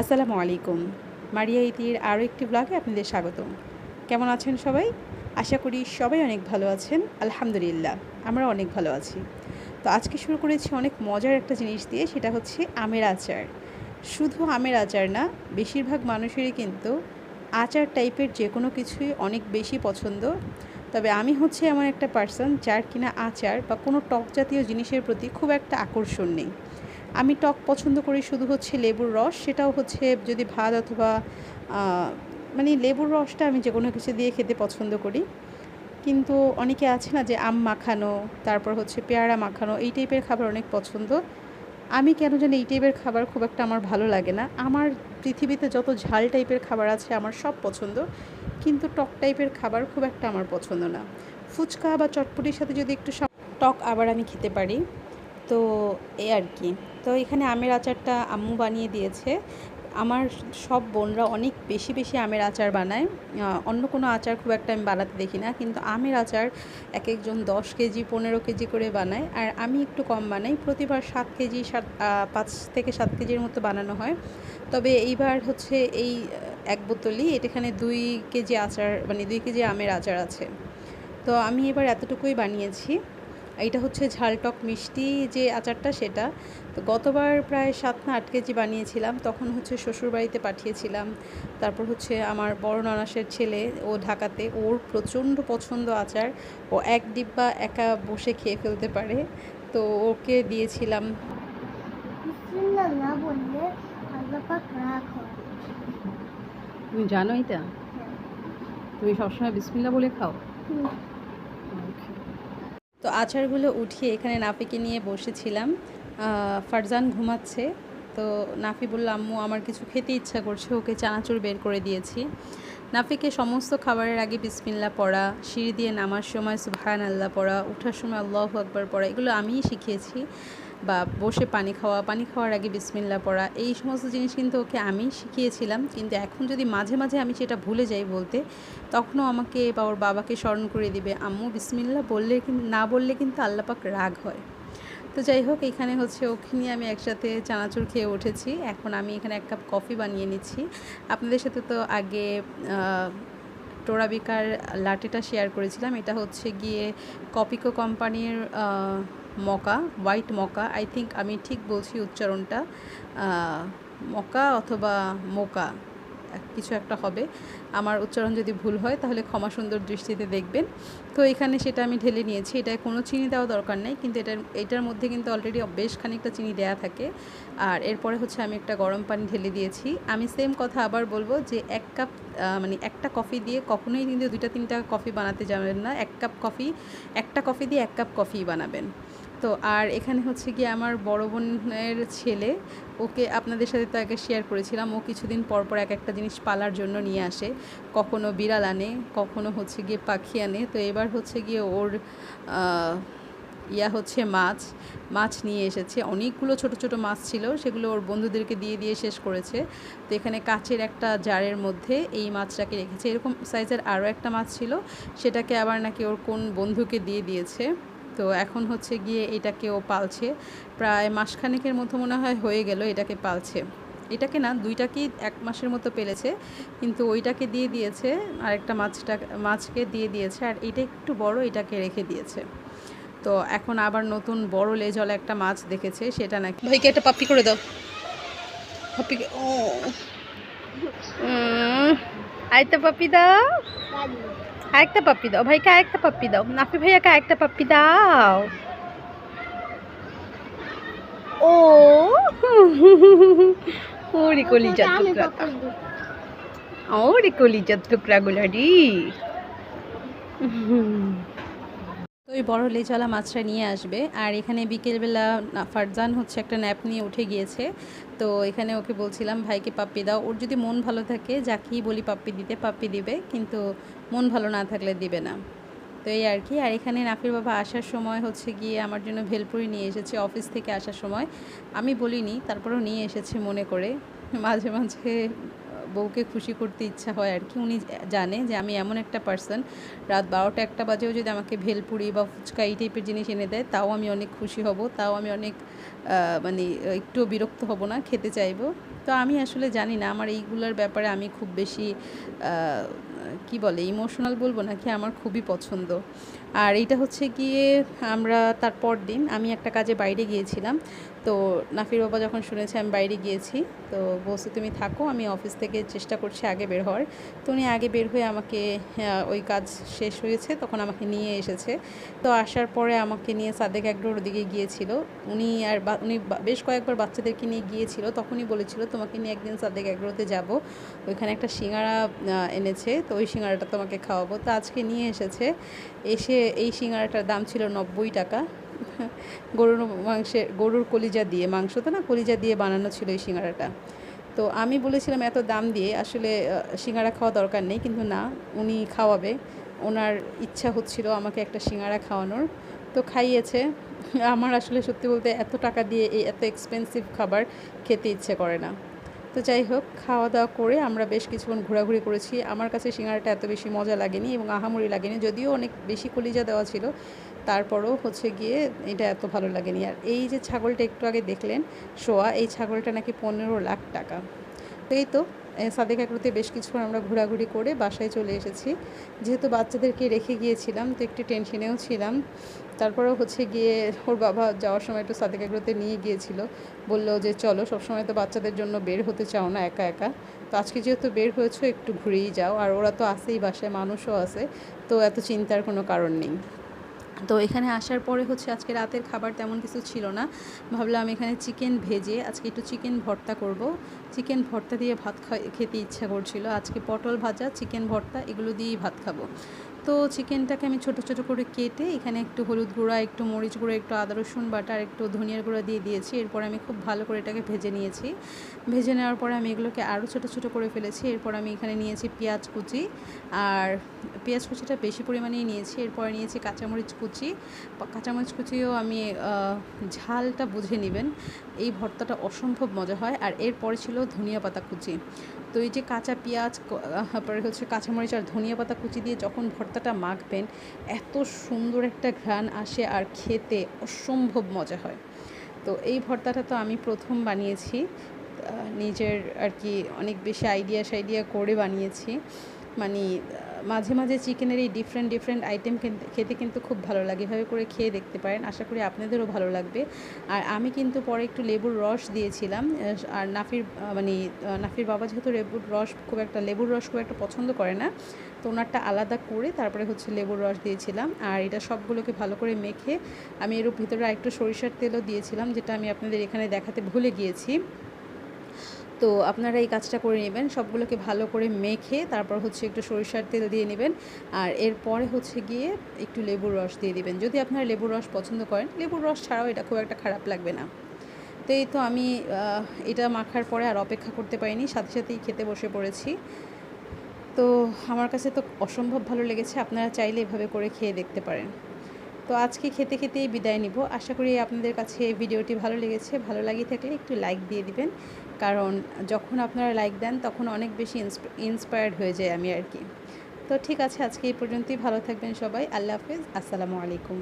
আসসালামু আলাইকুম। মারিয়া ইতির আরও একটি ব্লগে আপনাদের স্বাগতম। কেমন আছেন সবাই? আশা করি সবাই অনেক ভালো আছেন। আলহামদুলিল্লাহ, আমরা অনেক ভালো আছি। তো আজকে শুরু করেছি অনেক মজার একটা জিনিস দিয়ে, সেটা হচ্ছে আমের আচার। শুধু আমের আচার না, বেশিরভাগ মানুষেরই কিন্তু আচার টাইপের যে কোনো কিছুই অনেক বেশি পছন্দ। তবে আমি হচ্ছে এমন একটা পার্সন যার কিনা আচার বা কোনো টক জাতীয় জিনিসের প্রতি খুব একটা আকর্ষণ নেই। আমি টক পছন্দ করি শুধু হচ্ছে লেবুর রস, সেটাও হচ্ছে যদি ভাত অথবা মানে লেবুর রসটা আমি যে কোনো কিছু দিয়ে খেতে পছন্দ করি। কিন্তু অনেকে আছে না যে আম মাখানো, তারপর হচ্ছে পেয়ারা মাখানো, এই টাইপের খাবার অনেক পছন্দ। আমি কেন জানি এই টাইপের খাবার খুব একটা আমার ভালো লাগে না। আমার পৃথিবীতে যত ঝাল টাইপের খাবার আছে আমার সব পছন্দ, কিন্তু টক টাইপের খাবার খুব একটা আমার পছন্দ না। ফুচকা বা চটপটির সাথে যদি একটু টক আবার আমি খেতে পারি, তো এই আর কি। তো এখানে আমের আচারটা আম্মু বানিয়ে দিয়েছে। আমার সব বোনরা অনেক বেশি বেশি আমের আচার বানায়। অন্য কোনো আচার খুব একটা আমি বানাতে দেখি না, কিন্তু আমের আচার এক একজন দশ কেজি, পনেরো কেজি করে বানায়। আর আমি একটু কম বানাই, প্রতিবার সাত কেজি, সাত পাঁচ থেকে সাত কেজির মতো বানানো হয়। তবে এইবার হচ্ছে এই এক বোতলই এটাখানে দুই কেজি আচার মানে দুই কেজি আমের আচার আছে। তো আমি এবার এতটুকুই বানিয়েছি। এইটা হচ্ছে ঝালটক মিষ্টি যে আচারটা সেটা। তো গতবার প্রায় সাত না আট কেজি বানিয়েছিলাম তখন হচ্ছে শ্বশুরবাড়িতে পাঠিয়েছিলাম। তারপর হচ্ছে আমার বড় ননাসের ছেলে ও ঢাকাতে ওর প্রচণ্ড পছন্দ আচার। ও এক ডিব্বা একা বসে খেয়ে ফেলতে পারে। তো ওকে দিয়েছিলাম। হয় তুমি জানো এটা তুমি সবসময় বিসমিল্লা বলে খাও। তো আচারগুলো উঠিয়ে এখানে নাফিকে নিয়ে বসেছিলাম। ফারজান ঘুমাচ্ছে। তো নাফি বলল, আম্মু, আমার কিছু খেতে ইচ্ছা করছে, ওকে চানাচুর বের করে দিয়েছি। নাফিকে সমস্ত খাবারের আগে বিসমিল্লা পড়া, সিঁড়ি দিয়ে নামার সময় সুবহান আল্লাহ পড়া ওঠার সময় আল্লাহ আকবার পড়া, এগুলো আমিই শিখিয়েছি। বা বসে পানি খাওয়া, পানি খাওয়ার আগে বিসমিল্লা পড়া, এই সমস্ত জিনিস কিন্তু ওকে আমি শিখিয়েছিলাম। কিন্তু এখন যদি মাঝে মাঝে আমি সেটা ভুলে যাই বলতে, তখনও আমাকে বা ওর বাবাকে স্মরণ করে দিবে, আম্মু, বিসমিল্লা বললে না বললে কিন্তু আল্লাপাক রাগ হয়। তো যাই হোক, এখানে হচ্ছে ওকে নিয়ে আমি একসাথে চানাচুর খেয়ে উঠেছি। এখন আমি এখানে এক কাপ কফি বানিয়ে নিচ্ছি। আপনাদের সাথে তো আগে টোরাবিকার লাটেটা শেয়ার করেছিলাম। এটা হচ্ছে গিয়ে কপিকো কোম্পানির মকা, হোয়াইট মকা। আই থিঙ্ক আমি ঠিক বলছি উচ্চারণটা। মকা অথবা মোকা। কিছু একটা হবে। আমার উচ্চারণ যদি ভুল হয়, তাহলে ক্ষমা সুন্দর দৃষ্টিতে দেখবেন। তো এখানে সেটা আমি ঢেলে নিয়েছি। এটায় কোনো চিনি দেওয়া দরকার নেই, কিন্তু এটার এটার মধ্যে কিন্তু অলরেডি বেশ খানিকটা চিনি দেয়া থাকে। আর এরপরে হচ্ছে আমি একটা গরম পানি ঢেলে দিয়েছি। আমি সেম কথা আবার বলব যে এক কাপ মানে একটা কফি দিয়ে কখনোই কিন্তু দুইটা, তিনটা কফি বানাতে যাবেন না। এক কাপ কফি একটা কফি দিয়ে এক কাপ কফি বানাবেন। তো আর এখানে হচ্ছে গিয়ে আমার বড় বোনের ছেলে, ওকে আপনাদের সাথে তো আগে শেয়ার করেছিলাম, ও কিছুদিন পর পর এক একটা জিনিস পালার জন্য নিয়ে আসে। কখনো বিড়াল আনে, কখনো হচ্ছে গিয়ে পাখি আনে। তো এবার হচ্ছে গিয়ে ওর ইয়া হচ্ছে মাছ মাছ নিয়ে এসেছে। অনেকগুলো ছোট ছোট মাছ ছিল, সেগুলো ওর বন্ধুদেরকে দিয়ে দিয়ে শেষ করেছে। তো এখানে কাচের একটা জারের মধ্যে এই মাছটাকে রেখেছে। এরকম সাইজের আরও একটা মাছ ছিল, সেটাকে আবার নাকি ওর কোন বন্ধুকে দিয়ে দিয়েছে। তো এখন হচ্ছে গিয়ে এটাকে ও পালছে। প্রায় মাসখানেকের মতো মনে হয় হয়ে গেল এটাকে পালছে। এটাকে না, দুইটাকেই এক মাসের মতো পেলেছে, কিন্তু ওইটাকে দিয়ে দিয়েছে আর একটা মাছটা, মাছকে দিয়ে দিয়েছে, আর এটা একটু বড় এটাকে রেখে দিয়েছে। তো এখন আবার নতুন বড় লেজওয়ালা একটা মাছ দেখেছে, সেটা নাকি ভাইকে একটা পাপ্পি করে দাও। পাপ্পি ও। আরেকটা পাপ্পি দাও। আরেকটা পাপ্পি দাও। ভাইকে আরেকটা পাপ্পি দাও। নাফি ভাইয়াকে আরেকটা পাপ্পি দাও। ও ওরে কলিজার টুকরা। ওরে কলিজার টুকরাগুলো রে। ওই বড় লেজওয়ালা মাছটা নিয়ে আসবে। আর এখানে বিকেলবেলা ফারজান হচ্ছে একটা ন্যাপ নিয়ে উঠে গিয়েছে। তো এখানে ওকে বলছিলাম, ভাইকে পাপ্পি দাও। ওর যদি মন ভালো থাকে, যাকেই বলি পাপ্পি দিতে পাপ্পি দিবে, কিন্তু মন ভালো না থাকলে দিবে না। তো এই আর কি। আর এখানে নাফির বাবা আসার সময় হচ্ছে গিয়ে আমার জন্য ভেলপুরি নিয়ে এসেছে অফিস থেকে আসার সময়। আমি বলিনি, তারপরেও নিয়ে এসেছে মনে করে। মাঝে মাঝে বউকে খুশি করতে ইচ্ছা হয় আর কি। উনি জানে যে আমি এমন একটা পার্সন রাত বারোটা একটা বাজেও যদি আমাকে ভেলপুরি বা ফুচকা এই টাইপের জিনিস এনে দেয়, তাও আমি অনেক খুশি হব, তাও আমি অনেক মানে একটুও বিরক্ত হব না, খেতে চাইব। তো আমি আসলে জানি না, আমার এইগুলোর ব্যাপারে আমি খুব বেশি কি বলে ইমোশনাল বলব নাকি, আমার খুবই পছন্দ। আর এইটা হচ্ছে গিয়ে আমরা তারপর দিন, আমি একটা কাজে বাইরে গিয়েছিলাম। তো নাফির বাবা যখন শুনেছে আমি বাইরে গিয়েছি, তো বলছে, তুমি থাকো, আমি অফিস থেকে চেষ্টা করছি আগে বের হওয়ার। তো উনি আগে বের হয়ে আমাকে ওই কাজ শেষ হয়েছে, তখন আমাকে নিয়ে এসেছে। তো আসার পরে আমাকে নিয়ে সাদেক একডোর ওদিকে গিয়েছিল। উনি আর উনি বেশ কয়েকবার বাচ্চাদেরকে নিয়ে গিয়েছিল, তখনই বলেছিল, তোমাকে নিয়ে একদিন সাদেক একডোতে যাব। ওইখানে একটা সিঙ্গারা এনেছে, তো ওই সিঙ্গারাটা তোমাকে খাওয়াবো। তো আজকে নিয়ে এসেছে। এসে এই সিঙ্গারাটার দাম ছিল নব্বই টাকা। গরুর মাংসের গরুর কলিজা দিয়ে, মাংস তো না, কলিজা দিয়ে বানানো ছিল এই সিঙ্গারাটা। তো আমি বলেছিলাম এত দাম দিয়ে আসলে সিঙ্গারা খাওয়া দরকার নেই, কিন্তু না, উনি খাওয়াবে। ওনার ইচ্ছা হচ্ছিল আমাকে একটা সিঙ্গারা খাওয়ানোর। তো খাইয়েছে। আমার আসলে সত্যি বলতে এত টাকা দিয়ে এই এত এক্সপেন্সিভ খাবার খেতে ইচ্ছে করে না। তো যাই হোক, খাওয়া দাওয়া করে আমরা বেশ কিছুক্ষণ ঘোরাঘুরি করেছি। আমার কাছে সিঙ্গারাটা এত বেশি মজা লাগেনি এবং আহামরি লাগেনি, যদিও অনেক বেশি কলিজা দেওয়া ছিল। তারপরও হচ্ছে গিয়ে এটা এত ভালো লাগেনি। আর এই যে ছাগলটা একটু আগে দেখলেন শোয়া এই ছাগলটা নাকি পনেরো লাখ টাকা। তো এই তো সাদেক একরুতে বেশ কিছুক্ষণ আমরা ঘোরাঘুরি করে বাসায় চলে এসেছি। যেহেতু বাচ্চাদেরকে রেখে গিয়েছিলাম, তো একটু টেনশনেও ছিলাম। তারপরেও হচ্ছে গিয়ে ওর বাবা যাওয়ার সময় একটু সাদেক একরুতে নিয়ে গিয়েছিল। বলল যে, চলো, সবসময় তো বাচ্চাদের জন্য বের হতে চাও না একা একা। তো আজকে যেহেতু বের হয়েছো, একটু ঘুরেই যাও। আর ওরা তো আসেই বাসায়, মানুষও আছে। তো এত চিন্তার কোনো কারণ নেই। তো এখানে আসার পরে হচ্ছে আজকে রাতের খাবার তেমন কিছু ছিল না। ভাবলাম এখানে চিকেন ভেজে আজকে একটু চিকেন ভর্তা করব। চিকেন ভর্তা দিয়ে ভাত খেতে ইচ্ছা করছিল। আজকে পটল ভাজা, চিকেন ভর্তা, এগুলো দিয়েই ভাত খাব। তো চিকেনটাকে আমি ছোট ছোট করে কেটে এখানে একটু হলুদ গুঁড়া, একটু মরিচ গুঁড়া, একটু আদা, রসুন বাটা, আর একটু ধনিয়ার গুঁড়া দিয়ে দিয়েছি। এরপর আমি খুব ভালো করে এটাকে ভেজে নিয়েছি। ভেজে নেওয়ার পরে আমি এগুলোকে আরও ছোট ছোট করে ফেলেছি। এরপর আমি এখানে নিয়েছি পেঁয়াজ কুচি। আর পেঁয়াজ কুচিটা বেশি পরিমাণেই নিয়েছি। এরপরে নিয়েছি কাঁচামরিচ কুচি। কাঁচামরিচ কুচিও আমি ঝালটা বুঝে নেবেন। এই ভর্তাটা অসম্ভব মজা হয়। আর এরপরে ছিল ধনিয়া পাতা কুচি। তো এই যে কাঁচা পেঁয়াজ তারপরে হচ্ছে কাঁচামরিচ আর ধনিয়া পাতা কুচি দিয়ে যখন ভর্তাটা মাখবেন, এত সুন্দর একটা ঘ্রাণ আসে আর খেতে অসম্ভব মজা হয়। তো এই ভর্তাটা তো আমি প্রথম বানিয়েছি নিজের আর কি অনেক বেশি আইডিয়া সাইডিয়া করে বানিয়েছি। মানে মাঝে মাঝে চিকেনের এই ডিফারেন্ট ডিফারেন্ট আইটেম খেতে কিন্তু খুব ভালো লাগে। এভাবে করে খেয়ে দেখতে পারেন। আশা করি আপনাদেরও ভালো লাগবে। আর আমি কিন্তু পরে একটু লেবুর রস দিয়েছিলাম। আর নাফির মানে নাফির বাবা যেহেতু লেবুর রস খুব একটা, লেবুর রস খুব একটা পছন্দ করে না, তো ওনারটা আলাদা করে তারপরে হচ্ছে লেবুর রস দিয়েছিলাম। আর এটা সবগুলোকে ভালো করে মেখে আমি এর ভিতরে একটু সরিষার তেলও দিয়েছিলাম, যেটা আমি আপনাদের এখানে দেখাতে ভুলে গিয়েছি। তো আপনারা এই কাজটা করে নেবেন। সবগুলোকে ভালো করে মেখে তারপর হচ্ছে একটু সরিষার তেল দিয়ে নেবেন। আর এরপরে হচ্ছে গিয়ে একটু লেবুর রস দিয়ে দিবেন। যদি আপনারা লেবুর রস পছন্দ করেন, লেবুর রস ছাড়াও এটা খুব একটা খারাপ লাগবে না। তো এই তো আমি এটা মাখার পরে আর অপেক্ষা করতে পারিনি, সাথে সাথেই খেতে বসে পড়েছি। তো আমার কাছে তো অসম্ভব ভালো লেগেছে, আপনারা চাইলে এভাবে করে খেয়ে দেখতে পারেন। তো আজকে খেতে খেতেই বিদায় নিব। আশা করি আপনাদের কাছে ভিডিওটি ভালো লেগেছে। ভালো লাগিয়ে থাকলে একটু লাইক দিয়ে দিবেন। কারণ যখন আপনারা লাইক দেন, তখন অনেক বেশি ইন্সপায়ার্ড হয়ে যায় আমি আর কি। তো ঠিক আছে, আজকে এই পর্যন্তই। ভালো থাকবেন সবাই। আল্লাহ হাফিজ। আসসালামু আলাইকুম।